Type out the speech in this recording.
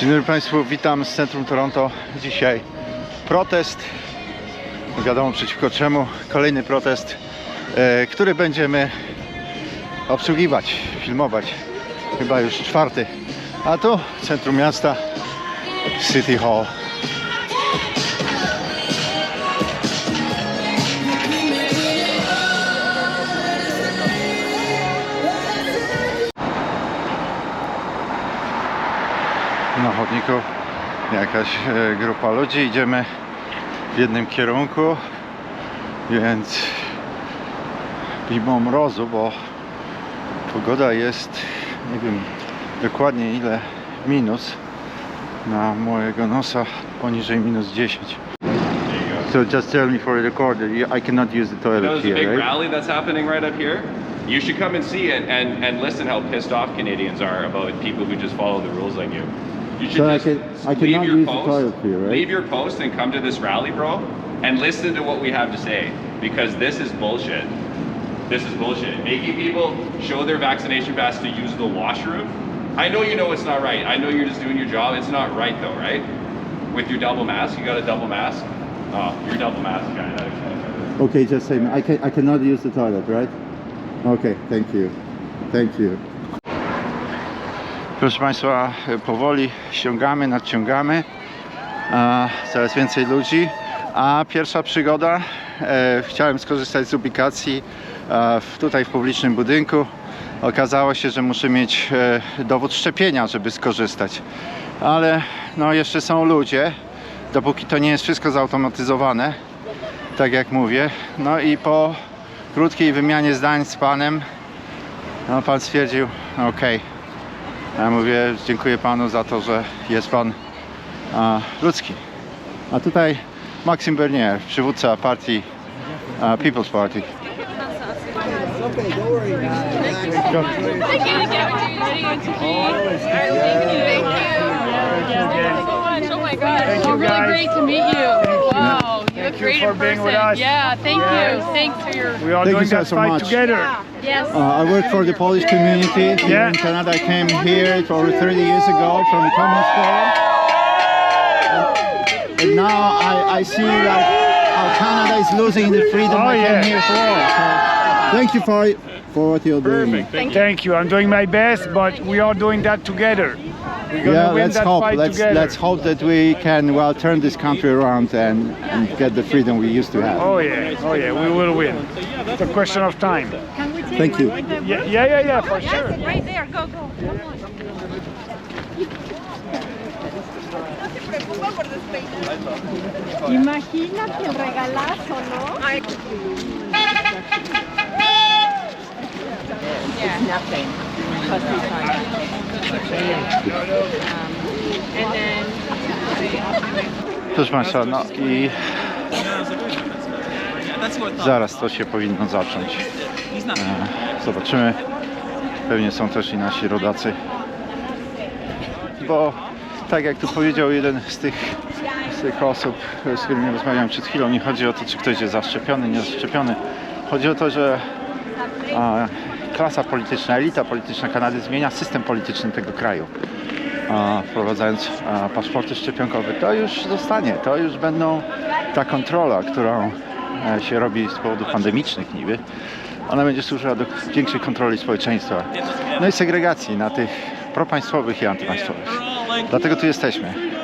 Dzień dobry Państwu, witam z centrum Toronto. Dzisiaj protest, wiadomo przeciwko czemu, kolejny protest, e, który będziemy obsługiwać, filmować. Chyba już czwarty. A tu centrum miasta, City Hall. Chodniku jakaś e, grupa ludzi. Idziemy w jednym kierunku, więc mimo mrozu, bo pogoda jest, nie wiem dokładnie ile minus na mojego nosa poniżej minus 10. So just tell me for the record I cannot use the You know, toilet there's a big here, right? rally that's happening right up here. You should come and see it and, and listen how pissed off Canadians are about people who just follow the rules like you. You should So I just can- I leave cannot your post, here, right? leave your post and come to this rally, bro, and listen to what we have to say because this is bullshit. This is bullshit. Making people show their vaccination pass to use the washroom. I know you know it's not right. I know you're just doing your job. It's not right though, right? With your double mask, you got a double mask. Oh, you're double mask guy. Okay, just say I can I cannot use the toilet, right? Okay, thank you. Thank you. Proszę Państwa, powoli ściągamy, nadciągamy. A, coraz więcej ludzi. A pierwsza przygoda, e, chciałem skorzystać z ubikacji e, w, tutaj w publicznym budynku. Okazało się, że muszę mieć e, dowód szczepienia, żeby skorzystać. Ale no, jeszcze są ludzie, dopóki to nie jest wszystko zautomatyzowane tak jak mówię. No i po krótkiej wymianie zdań z panem, no pan stwierdził, okej. Ja mówię, dziękuję panu za to, że jest pan a, ludzki. A tutaj Maxim Bernier, przywódca partii a, People's Party. Thank you. Oh oh, guys. Wow. You look you for in being person. with us. Yeah, thank Yes. you. Thanks for your We are Thank doing you so- that so fight much. together. Yes. Uh, I work for the Polish community here Yeah. in Canada. I came here over 30 years ago from the Communist Poland. And, and now I, I see like how Canada is losing the freedom Oh, I came yeah. here for. So thank you for for what you're doing. Thank you. I'm doing my best, but we are doing that together. We're gonna Yeah, win let's that hope. fight Let's together. let's hope that we can well turn this country around and, and get the freedom we used to have. Oh yeah, oh yeah, we will win. It's a question of time. Thank you. Yeah, yeah, yeah, yeah for sure. Right there. Go, go. Imagínate el regalazo, ¿no? Proszę Państwa, no i zaraz to się powinno zacząć. E, Zobaczymy. Pewnie są też i nasi rodacy. Bo tak jak tu powiedział jeden z tych, z tych osób, z którymi rozmawiałem przed chwilą, nie chodzi o to, czy ktoś jest zaszczepiony, nie zaszczepiony. Chodzi o to, że a, klasa polityczna, elita polityczna Kanady zmienia system polityczny tego kraju. Wprowadzając paszporty szczepionkowe, to już zostanie, to już będą ta kontrola, którą e, się robi z powodów pandemicznych niby, ona będzie służyła do większej kontroli społeczeństwa. No i segregacji na tych propaństwowych i antypaństwowych. Dlatego tu jesteśmy.